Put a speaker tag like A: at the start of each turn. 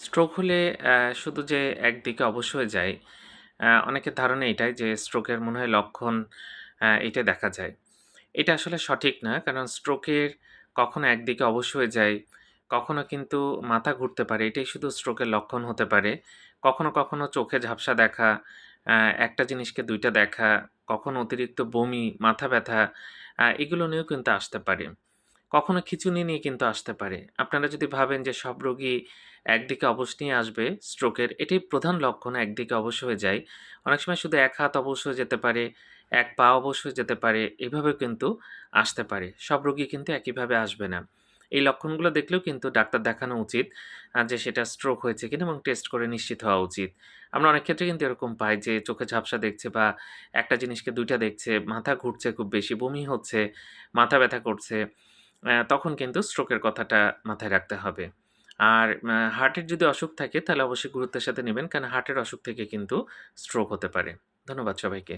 A: Stroke হলে শুধু যে একদিকে অবশ্যই যায়, অনেকের ধারণা এটাই যে স্ট্রোকের মনে হয় লক্ষণ এটা দেখা যায়। এটা আসলে সঠিক না। কারণ স্ট্রোকের কখনো একদিকে অবশ হয়ে যায়, কখনো কিন্তু মাথা ঘুরতে পারে। এটাই শুধু স্ট্রোকের লক্ষণ হতে পারে। কখনো, কখনো চোখে ঝাপসা দেখা, একটা জিনিসকে দুইটা দেখা, কখনো অতিরিক্ত বমি, মাথা ব্যথা এগুলো নিয়েও কিন্তু আসতে পারে। কখনো খিঁচুনি নিয়ে কিন্তু আসতে পারে। আপনারা যদি ভাবেন যে সব রোগী একদিকে অবশ নিয়ে আসবে স্ট্রোকের, এটাই প্রধান লক্ষণ একদিকে অবশ হয়ে যায়। অনেক সময় শুধু এক হাত অবশ হয়ে যেতে পারে, এক পা অবশ হয়ে যেতে পারে, এভাবেও কিন্তু আসতে পারে। সব রোগী কিন্তু একইভাবে আসবে না। এই লক্ষণগুলো দেখলেও কিন্তু ডাক্তার দেখানো উচিত যে সেটা স্ট্রোক হয়েছে কিনা এবং টেস্ট করে নিশ্চিত হওয়া উচিত। আমরা অনেক ক্ষেত্রে কিন্তু এরকম পাই যে চোখে ঝাপসা দেখছে বা একটা জিনিসকে দুইটা দেখছে, মাথা ঘুরছে খুব বেশি, বমি হচ্ছে, মাথা ব্যথা করছে। তখন কিন্তু স্ট্রোকের কথাটা মাথায় রাখতে হবে। আর হার্টের যদি অসুখ থাকে, তাহলে অবশ্যই গুরুত্বের সাথে নেবেন, কারণ হার্টের অসুখ থেকে কিন্তু স্ট্রোক হতে পারে। ধন্যবাদ সবাইকে।